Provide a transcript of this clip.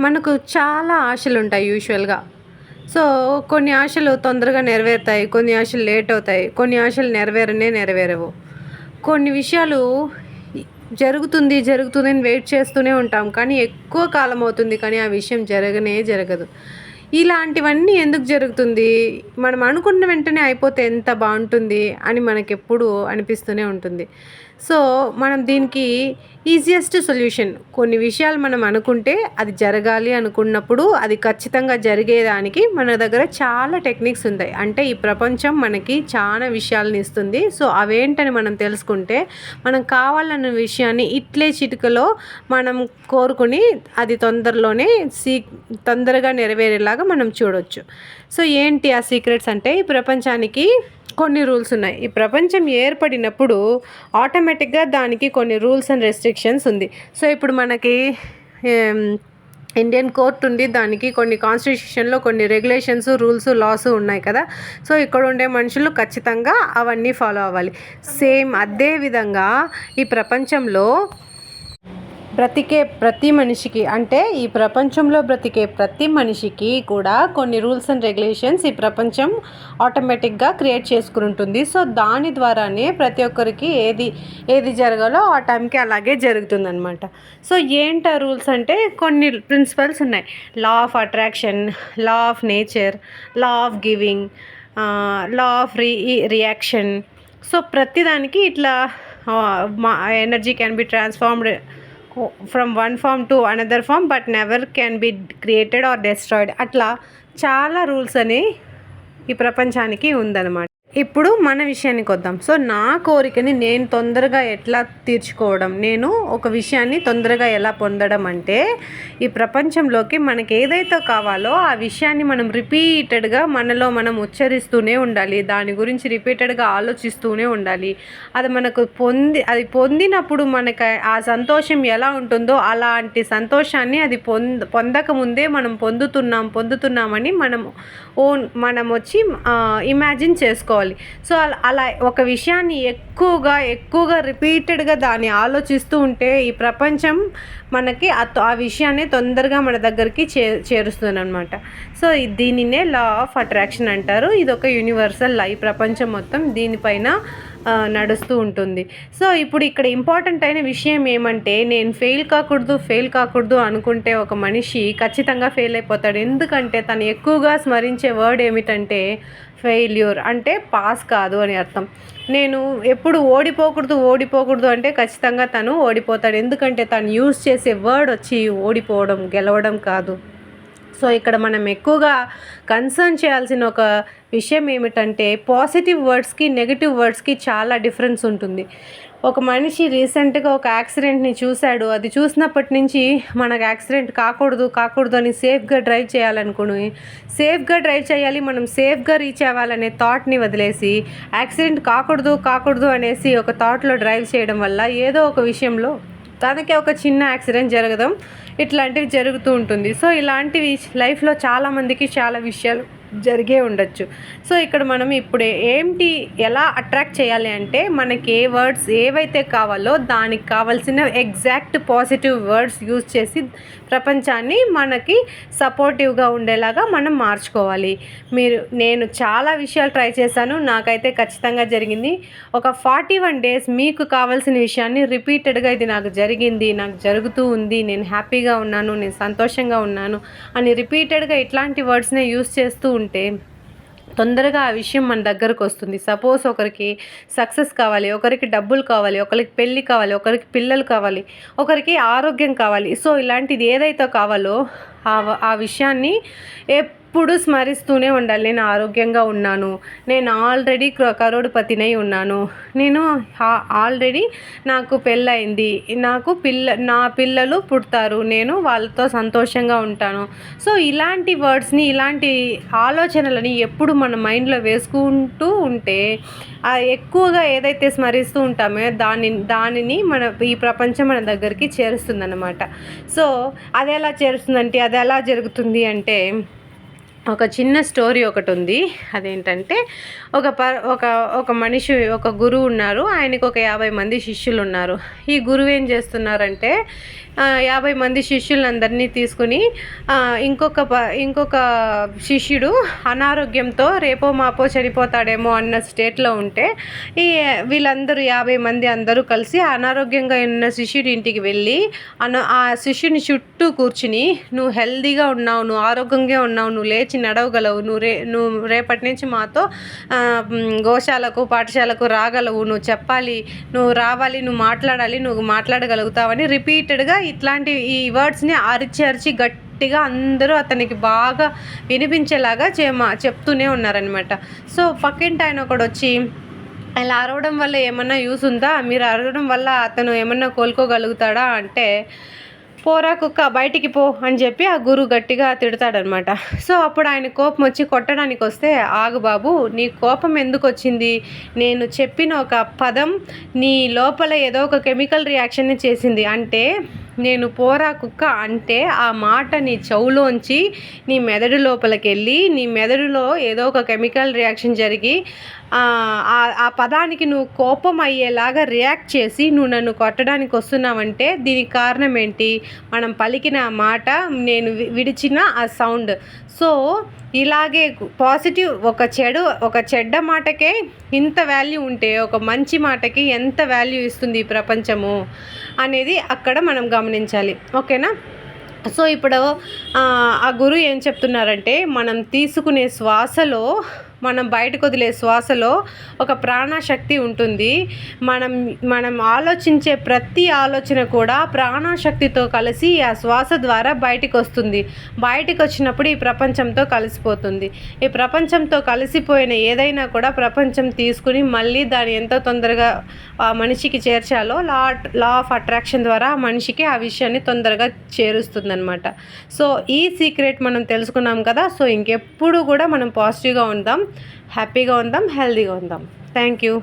మనకు చాలా ఆశలు ఉంటాయి యూజువల్గా సో కొన్ని ఆశలు తొందరగా నెరవేరుతాయి కొన్ని ఆశలు లేట్ అవుతాయి కొన్ని ఆశలు నెరవేరనే నెరవేరవు. కొన్ని విషయాలు జరుగుతుంది జరుగుతుంది అని వెయిట్ చేస్తూనే ఉంటాం కానీ ఎక్కువ కాలం అవుతుంది కానీ ఆ విషయం జరగనే జరగదు. ఇలాంటివన్నీ ఎందుకు జరుగుతుంది? మనం అనుకున్న వెంటనే అయిపోతే ఎంత బాగుంటుంది అని మనకెప్పుడు అనిపిస్తూనే ఉంటుంది. సో మనం దీనికి ఈజియెస్ట్ సొల్యూషన్ కొన్ని విషయాలు మనం అనుకుంటే అది జరగాలి అనుకున్నప్పుడు అది ఖచ్చితంగా జరిగేదానికి మన దగ్గర చాలా టెక్నిక్స్ ఉంటాయి. అంటే ఈ ప్రపంచం మనకి చాలా విషయాలను ఇస్తుంది. సో అవేంటని మనం తెలుసుకుంటే మనం కావాలన్న విషయాన్ని ఇట్లే చిటికలో మనం కోరుకుని అది తొందరలోనే సీ తొందరగా నెరవేరేలాగా మనం చూడొచ్చు. సో ఏంటి ఆ సీక్రెట్స్ అంటే ఈ ప్రపంచానికి కొన్ని రూల్స్ ఉన్నాయి. ఈ ప్రపంచం ఏర్పడినప్పుడు ఆటోమేటిక్గా దానికి కొన్ని రూల్స్ అండ్ రెస్ట్రిక్షన్స్ ఉంది. సో ఇప్పుడు మనకి ఇండియన్ కోర్ట్ ఉంది. దానికి కొన్ని కాన్స్టిట్యూషన్లో కొన్ని రెగ్యులేషన్స్ రూల్స్ లాస్ ఉన్నాయి కదా. సో ఇక్కడ ఉండే మనుషులు ఖచ్చితంగా అవన్నీ ఫాలో అవ్వాలి. సేమ్ అదే విధంగా ఈ ప్రపంచంలో బ్రతికే ప్రతి మనిషికి అంటే ఈ ప్రపంచంలో బ్రతికే ప్రతి మనిషికి కూడా కొన్ని రూల్స్ అండ్ రెగ్యులేషన్స్ ఈ ప్రపంచం ఆటోమేటిక్గా క్రియేట్ చేసుకుని ఉంటుంది సో దాని ద్వారానే ప్రతి ఒక్కరికి ఏది ఏది జరగాలో ఆ టైంకి అలాగే జరుగుతుందనమాట సో ఏంటి ఆ రూల్స్ అంటే కొన్ని ప్రిన్సిపల్స్ ఉన్నాయి. Law of attraction law of nature law of giving law of re reaction. So ప్రతిదానికి ఇట్లా మా energy can be transformed from one form to another form but never can be created or destroyed అట్లా చాలా rules అని ఈ ప్రపంచానికి ఉందన్నమాట. ఇప్పుడు మన విషయానికి వద్దాం. సో నా కోరికని నేను తొందరగా ఎట్లా తీర్చుకోవడం? నేను ఒక విషయాన్ని తొందరగా ఎలా పొందడం అంటే ఈ ప్రపంచంలోకి మనకి ఏదైతే కావాలో ఆ విషయాన్ని మనం రిపీటెడ్గా మనలో మనం ఉచ్చరిస్తూనే ఉండాలి. దాని గురించి రిపీటెడ్గా ఆలోచిస్తూనే ఉండాలి. అది మనకు పొంది అది పొందినప్పుడు మనకు ఆ సంతోషం ఎలా ఉంటుందో అలాంటి సంతోషాన్ని అది పొంద పొందకముందే మనం పొందుతున్నాం పొందుతున్నామని మనం ఓన్ మనం వచ్చి ఇమాజిన్ చేసుకోవాలి. సో అలా ఒక విషయాన్ని ఎక్కువగా ఎక్కువగా రిపీటెడ్గా దాన్ని ఆలోచిస్తూ ఉంటే ఈ ప్రపంచం మనకి ఆ ఆ విషయాన్ని తొందరగా మన దగ్గరికి చే చేరుస్తుంది అనమాట సో దీనినే లా ఆఫ్ అట్రాక్షన్ అంటారు. ఇది ఒక యూనివర్సల్ లా ఈ ప్రపంచం మొత్తం దీనిపైన నడుస్తూ ఉంటుంది. సో ఇప్పుడు ఇక్కడ ఇంపార్టెంట్ అయిన విషయం ఏమంటే నేను ఫెయిల్ కాకూడదు ఫెయిల్ కాకూడదు అనుకుంటే ఒక మనిషి ఖచ్చితంగా ఫెయిల్ అయిపోతాడు. ఎందుకంటే తను ఎక్కువగా స్మరించే వర్డ్ ఏమిటంటే ఫెయిల్యూర్ అంటే పాస్ కాదు అని అర్థం. నేను ఎప్పుడు ఓడిపోకూడదు ఓడిపోకూడదు అంటే ఖచ్చితంగా తను ఓడిపోతాడు. ఎందుకంటే తను యూజ్ చేసే వర్డ్ వచ్చి ఓడిపోవడం గెలవడం కాదు. సో ఇక్కడ మనం ఎక్కువగా కన్సర్న్ చేయాల్సిన ఒక విషయం ఏమిటంటే పాజిటివ్ వర్డ్స్కి నెగిటివ్ వర్డ్స్కి చాలా డిఫరెన్స్ ఉంటుంది. ఒక మనిషి రీసెంట్గా ఒక యాక్సిడెంట్ని చూశాడు. అది చూసినప్పటి నుంచి మనకు యాక్సిడెంట్ కాకూడదు కాకూడదు అని సేఫ్గా డ్రైవ్ చేయాలనుకుని సేఫ్గా డ్రైవ్ చేయాలి మనం సేఫ్గా రీచ్ అవ్వాలనే థాట్ని వదిలేసి యాక్సిడెంట్ కాకూడదు కాకూడదు అనేసి ఒక థాట్లో డ్రైవ్ చేయడం వల్ల ఏదో ఒక విషయంలో తనకే ఒక చిన్న యాక్సిడెంట్ జరగడం ఇట్లాంటివి జరుగుతూ ఉంటుంది. సో ఇలాంటివి లైఫ్లో చాలామందికి చాలా విషయాలు జరిగే ఉండొచ్చు. సో ఇక్కడ మనం ఇప్పుడు ఏంటి ఎలా అట్రాక్ట్ చేయాలి అంటే మనకి ఏ వర్డ్స్ ఏవైతే కావాలో దానికి కావాల్సిన ఎగ్జాక్ట్ పాజిటివ్ వర్డ్స్ యూజ్ చేసి ప్రపంచాన్ని మనకి సపోర్టివ్గా ఉండేలాగా మనం మార్చుకోవాలి. మీరు నేను చాలా విషయాలు ట్రై చేశాను నాకైతే ఖచ్చితంగా జరిగింది. ఒక ఫార్టీ వన్ డేస్ మీకు కావాల్సిన విషయాన్ని రిపీటెడ్గా ఇది నాకు జరిగింది నాకు జరుగుతూ ఉంది నేను హ్యాపీగా ఉన్నాను నేను సంతోషంగా ఉన్నాను అని రిపీటెడ్గా ఇట్లాంటి వర్డ్స్నే యూస్ చేస్తూ ఉంటే తొందరగా ఆ విషయం మన దగ్గరకు వస్తుంది. సపోజ్ ఒకరికి సక్సెస్ కావాలి ఒకరికి డబ్బులు కావాలి ఒకరికి పెళ్ళి కావాలి ఒకరికి పిల్లలు కావాలి ఒకరికి ఆరోగ్యం కావాలి. సో ఇలాంటిది ఏదైతే కావాలో ఆ విషయాన్ని ఆ విషయాన్ని ఎప్పుడు స్మరిస్తూనే ఉండాలి. నేను ఆరోగ్యంగా ఉన్నాను. నేను ఆల్రెడీ కరోడుపతినై ఉన్నాను. నేను ఆల్రెడీ నాకు పెళ్ళయింది. నాకు పిల్ల నా పిల్లలు పుడతారు. నేను వాళ్ళతో సంతోషంగా ఉంటాను. సో ఇలాంటి వర్డ్స్ని ఇలాంటి ఆలోచనలని ఎప్పుడు మన మైండ్లో వేసుకుంటూ ఉంటే ఎక్కువగా ఏదైతే స్మరిస్తూ ఉంటామో దాని దానిని మన ఈ ప్రపంచం మన దగ్గరికి చేరుస్తుందన్నమాట. సో అది ఎలా చేరుస్తుందంటే అది ఎలా జరుగుతుంది అంటే ఒక చిన్న స్టోరీ ఒకటి ఉంది అదేంటంటే ఒక ప ఒక ఒక మనిషి ఒక గురువు ఉన్నారు. ఆయనకు ఒక యాభై మంది శిష్యులు ఉన్నారు ఈ గురువు ఏం చేస్తున్నారంటే యాభై మంది శిష్యులందరినీ తీసుకుని ఇంకొక ప ఇంకొక శిష్యుడు అనారోగ్యంతో రేపో మాపో చనిపోతాడేమో అన్న స్టేట్లో ఉంటే ఈ వీళ్ళందరూ యాభై మంది అందరూ కలిసి అనారోగ్యంగా ఉన్న శిష్యుడి ఇంటికి వెళ్ళి అన ఆ శిష్యుని చుట్టూ కూర్చుని నువ్వు హెల్దీగా ఉన్నావు నువ్వు ఆరోగ్యంగా ఉన్నావు నువ్వు లేచి నడవగలవు. నువ్వు రే నువ్వు రేపటి నుంచి మాతో గోశాలకు పాఠశాలకు రాగలవు. నువ్వు చెప్పాలి నువ్వు రావాలి నువ్వు మాట్లాడాలి నువ్వు మాట్లాడగలుగుతావని రిపీటెడ్గా ఇట్లాంటి ఈ వర్డ్స్ని అరిచి అరిచి గట్టిగా అందరూ అతనికి బాగా వినిపించేలాగా చే మా- చెప్తూనే ఉన్నారనమాట సో పక్కింటి ఆయన ఒకడు వచ్చి ఇలా అరవడం వల్ల ఏమన్నా యూస్ ఉందా? మీరు అరవడం వల్ల అతను ఏమన్నా కోలుకోగలుగుతాడా? అంటే పోరా కుక్క బయటికి పో అని చెప్పి ఆ గురువు గట్టిగా తిడతాడనమాట. సో అప్పుడు ఆయన కోపం వచ్చి కొట్టడానికి వస్తే ఆగు బాబు నీ కోపం ఎందుకు వచ్చింది నేను చెప్పిన ఒక పదం నీ లోపల ఏదో ఒక కెమికల్ రియాక్షన్ని చేసింది. అంటే నేను పోరా కుక్క అంటే ఆ మాట నీ చెవులోంచి నీ మెదడు లోపలికి వెళ్ళి నీ మెదడులో ఏదో ఒక కెమికల్ రియాక్షన్ జరిగి ఆ, ఆ- పదానికి నువ్వు కోపం అయ్యేలాగా రియాక్ట్ చేసి నువ్వు నన్ను కొట్టడానికి వస్తున్నావంటే దీనికి కారణం ఏంటి? మనం పలికిన ఆ మాట నేను వి- విడిచిన ఆ సౌండ్ సో ఇలాగే పాజిటివ్ ఒక చెడు ఒక చెడ్డ మాటకే ఇంత వాల్యూ ఉంటే ఒక మంచి మాటకి ఎంత వాల్యూ ఇస్తుంది ఈ ప్రపంచము అనేది అక్కడ మనం గమనించాలి. ఓకేనా? సో ఇప్పుడు ఆ గురువు ఏం చెప్తున్నారంటే మనం తీసుకునే శ్వాసలో మనం బయటకు వదిలే శ్వాసలో ఒక ప్రాణశక్తి ఉంటుంది. మనం మనం ఆలోచించే ప్రతి ఆలోచన కూడా ప్రాణశక్తితో కలిసి ఆ శ్వాస ద్వారా బయటికి వస్తుంది. బయటికి వచ్చినప్పుడు ఈ ప్రపంచంతో కలిసిపోతుంది. ఈ ప్రపంచంతో కలిసిపోయిన ఏదైనా కూడా ప్రపంచం తీసుకుని మళ్ళీ దాన్ని ఎంత తొందరగా ఆ మనిషికి చేర్చాలో లా లా ఆఫ్ అట్రాక్షన్ ద్వారా ఆ మనిషికి ఆ విషయాన్ని తొందరగా చేరుస్తుందనమాట సో ఈ సీక్రెట్ మనం తెలుసుకున్నాం కదా. సో ఇంకెప్పుడు కూడా మనం పాజిటివ్గా ఉందాం. హ్యాపీగా ఉందాం హెల్దీగా ఉందాం. Thank you